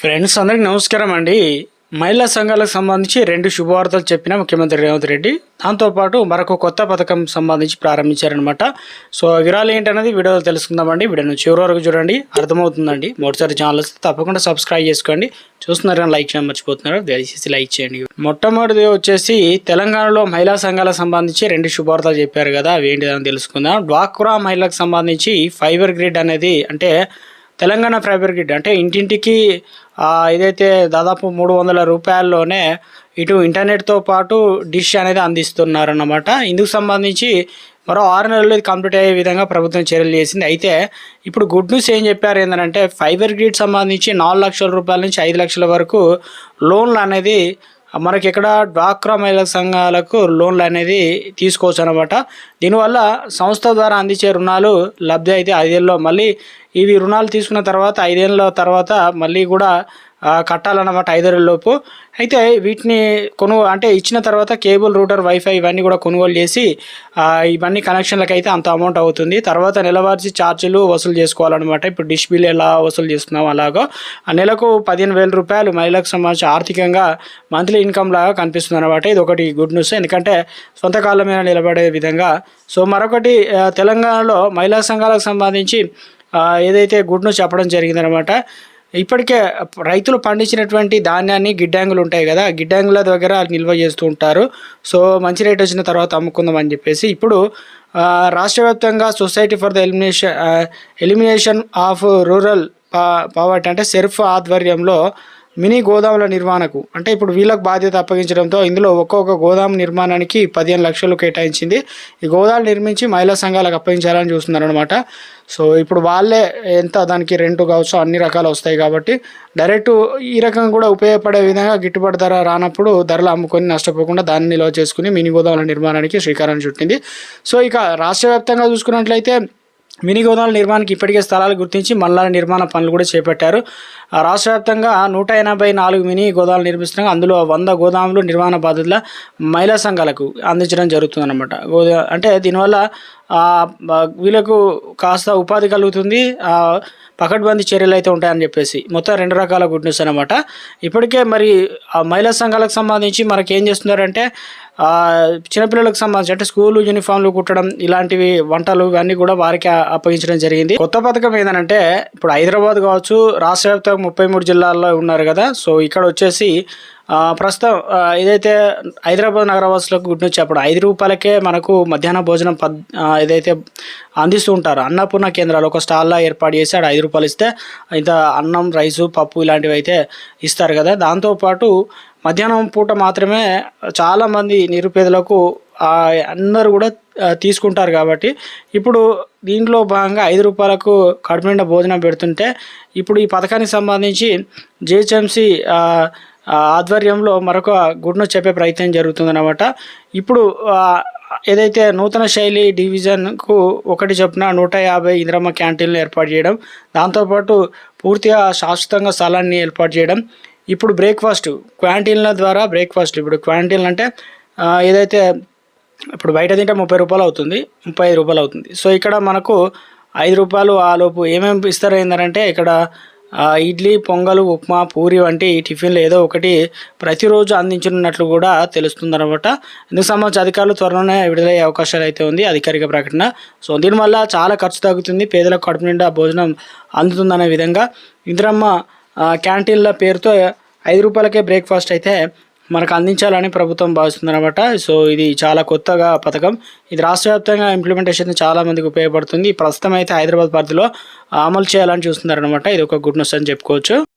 Friends అందరికి నమస్కారం అండి. మహిళా సంఘాలకు సంబంధించి రెండు శుభవార్తలు చెప్పిన ముఖ్యమంత్రి రేవంత్ రెడ్డి. దాంతోపాటు మరొక కొత్త పథకం సంబంధించి ప్రారంభించారనమాట సో వివరాలు ఏంటనేది వీడియోలో తెలుసుకుందామండి. వీడియోను చివరి వరకు చూడండి. అర్థమవుతుందండి. మొదటిసారి ఛానల్ వస్తే తప్పకుండా సబ్స్క్రైబ్ చేసుకోండి. చూస్తున్నారు కానీ లైక్ చేయడం మర్చిపోతున్నారు. దయచేసి లైక్ చేయండి. మొట్టమొదటిది వచ్చేసి తెలంగాణలో మహిళా సంఘాలకు సంబంధించి రెండు శుభవార్తలు చెప్పారు కదా. అవి ఏంటిదని తెలుసుకుందాం. డ్వాక్రా మహిళలకు సంబంధించి ఫైబర్ గ్రిడ్ అనేది అంటే తెలంగాణ ఫైబర్ గ్రిడ్ అంటే ఇంటింటికి ఇదైతే దాదాపు మూడు వందల రూపాయల్లోనే ఇటు ఇంటర్నెట్తో పాటు డిష్ అనేది అందిస్తున్నారన్నమాట. ఇందుకు సంబంధించి మరో ఆరు నెలలు ఇది కంప్లీట్ అయ్యే విధంగా ప్రభుత్వం చర్యలు చేసింది. అయితే ఇప్పుడు గుడ్ న్యూస్ ఏం చెప్పారు ఏంటంటే ఫైబర్ గ్రిడ్ సంబంధించి నాలుగు లక్షల రూపాయల నుంచి ఐదు లక్షల వరకు లోన్లు అనేది మనకి ఇక్కడ డ్వాక్రా మహిళా సంఘాలకు లోన్లు అనేది తీసుకోవచ్చు అనమాట దీనివల్ల సంస్థ ద్వారా అందించే రుణాలు లబ్ధి అయితే ఐదేళ్ళలో. మళ్ళీ ఇవి రుణాలు తీసుకున్న తర్వాత ఐదేళ్ళ తర్వాత మళ్ళీ కూడా కట్టాలన్నమాట ఐదేళ్ళ లోపు. అయితే వీటిని కొను అంటే ఇచ్చిన తర్వాత కేబుల్ రూటర్ వైఫై ఇవన్నీ కూడా కొనుగోలు చేసి ఇవన్నీ కనెక్షన్లకు అయితే అంత అమౌంట్ అవుతుంది. తర్వాత నెలవారీ ఛార్జీలు వసూలు చేసుకోవాలన్నమాట. ఇప్పుడు డిష్ బిల్ ఎలా వసూలు చేస్తున్నాం అలాగో. ఆ నెలకు పదిహేను వేల రూపాయలు మహిళలకు సంబంధించి ఆర్థికంగా మంత్లీ ఇన్కమ్ లాగా కనిపిస్తుంది అనమాట ఇది ఒకటి గుడ్ న్యూస్. ఎందుకంటే సొంత మీద నిలబడే విధంగా. సో మరొకటి తెలంగాణలో మహిళా సంఘాలకు సంబంధించి ఏదైతే గుడ్ న్యూస్ చెప్పడం జరిగిందనమాట ఇప్పటికే రైతులు పండించినటువంటి ధాన్యాన్ని గిడ్డంగులు ఉంటాయి కదా గిడ్డాంగుల గిడ్డంగుల దగ్గర నిల్వ చేస్తూ ఉంటారు. సో మంచి రేట్ వచ్చిన తర్వాత అమ్ముకుందాం అని చెప్పేసి ఇప్పుడు రాష్ట్ర వ్యాప్తంగా society for the elimination elimination of rural poverty అంటే సెర్ఫ్ ఆధ్వర్యంలో మినీ గోదాముల నిర్మాణకు. అంటే ఇప్పుడు వీళ్ళకు బాధ్యత అప్పగించడంతో ఇందులో ఒక్కొక్క గోదాము నిర్మాణానికి పదిహేను లక్షలు కేటాయించింది. ఈ గోదాలు నిర్మించి మహిళా సంఘాలకు అప్పగించాలని చూస్తున్నారనమాట సో ఇప్పుడు వాళ్ళే ఎంత దానికి రెంట్ కావచ్చు అన్ని రకాలు వస్తాయి కాబట్టి డైరెక్ట్ ఈ రకంగా కూడా ఉపయోగపడే విధంగా గిట్టుబాటు ధర రానప్పుడు ధరలు అమ్ముకొని నష్టపోకుండా దాన్ని నిల్వ చేసుకుని మినీ గోదాముల నిర్మాణానికి శ్రీకారం చుట్టింది. సో ఇక రాష్ట్ర వ్యాప్తంగా చూసుకున్నట్లయితే మినీ గోదాముల నిర్మాణానికి ఇప్పటికే స్థలాలు గుర్తించి మల్లాల నిర్మాణ పనులు కూడా చేపట్టారు. ఆ రాష్ట్ర వ్యాప్తంగా నూట ఎనభై నాలుగు మినీ గోదాములు నిర్మిస్తున్నాం. అందులో వంద గోదాములు నిర్మాణ బాధ్యతల మహిళా సంఘాలకు అందించడం జరుగుతుందన్నమాట. గోదా అంటే దీనివల్ల వీళ్ళకు కాస్త ఉపాధి కలుగుతుంది. పకడ్బందీ చర్యలు అయితే ఉంటాయని చెప్పేసి మొత్తం రెండు రకాల గుడ్ న్యూస్ అనమాట ఇప్పటికే మరి ఆ మహిళా సంఘాలకు సంబంధించి మనకి ఏం చేస్తున్నారంటే చిన్నపిల్లలకు సంబంధించి అంటే స్కూల్ యూనిఫామ్లు కుట్టడం ఇలాంటివి వంటలు ఇవన్నీ కూడా వారికి అప్పగించడం జరిగింది. కొత్త పథకం ఏంటంటే ఇప్పుడు హైదరాబాద్ కావచ్చు రాష్ట్ర వ్యాప్తంగా ముప్పై మూడు జిల్లాల్లో ఉన్నారు కదా. సో ఇక్కడ వచ్చేసి ప్రస్తుతం ఏదైతే హైదరాబాద్ నగరవాసులకు గుడ్ న్యూస్ చెప్పడం ఐదు రూపాయలకే మనకు మధ్యాహ్న భోజనం పద్ ఏదైతే అందిస్తూ ఉంటారు అన్నపూర్ణ కేంద్రాలు ఒక స్టాల్లో ఏర్పాటు చేసి ఆడ ఐదు రూపాయలు ఇస్తే ఇంత అన్నం రైసు పప్పు ఇలాంటివి అయితే ఇస్తారు కదా. దాంతోపాటు మధ్యాహ్నం పూట మాత్రమే చాలామంది నిరుపేదలకు అందరూ కూడా తీసుకుంటారు కాబట్టి ఇప్పుడు దీంట్లో భాగంగా ఐదు రూపాయలకు కడుపు భోజనం పెడుతుంటే ఇప్పుడు ఈ పథకానికి సంబంధించి జిహెచ్ఎంసి ఆధ్వర్యంలో మరొక గుడ్ను చెప్పే ప్రయత్నం జరుగుతుందన్నమాట. ఇప్పుడు ఏదైతే నూతన శైలి డివిజన్కు ఒకటి చొప్పున నూట యాభై ఇంద్రమ్మ క్యాంటీన్లు ఏర్పాటు చేయడం దాంతోపాటు పూర్తిగా శాశ్వతంగా స్థలాన్ని ఏర్పాటు చేయడం ఇప్పుడు బ్రేక్ఫాస్ట్ క్వాంటీన్ల ద్వారా బ్రేక్ఫాస్ట్ ఇప్పుడు క్వాంటీన్లు అంటే ఏదైతే ఇప్పుడు బయట తింటే ముప్పై రూపాయలు అవుతుంది ముప్పై ఐదు రూపాయలు అవుతుంది. సో ఇక్కడ మనకు ఐదు రూపాయలు ఆ లోపు ఏమేమి ఇస్తారు ఏంటంటే ఇక్కడ ఇడ్లీ పొంగల్ ఉప్మా పూరి వంటి టిఫిన్లు ఏదో ఒకటి ప్రతిరోజు అందించనున్నట్లు కూడా తెలుస్తుందన్నమాట. ఇందుకు సంబంధించి అధికారులు త్వరలోనే విడుదలయ్యే అవకాశాలు అయితే ఉంది. అధికారిక ప్రకటన. సో దీనివల్ల చాలా ఖర్చు తగ్గుతుంది. పేదలకు కడుపు నిండా భోజనం అందుతుందనే విధంగా. ఇందిరమ్మ క్యాంటీన్ల పేరుతో ఐదు రూపాయలకే బ్రేక్ఫాస్ట్ అయితే మనకు అందించాలని ప్రభుత్వం భావిస్తుందన్నమాట. సో ఇది చాలా కొత్తగా పథకం. ఇది రాష్ట్ర వ్యాప్తంగా ఇంప్లిమెంటేషన్ చాలా మందికి ఉపయోగపడుతుంది. ప్రస్తుతం అయితే హైదరాబాద్ పరిధిలో అమలు చేయాలని చూస్తున్నారనమాట ఇది ఒక గుడ్ న్యూస్ అని చెప్పుకోవచ్చు.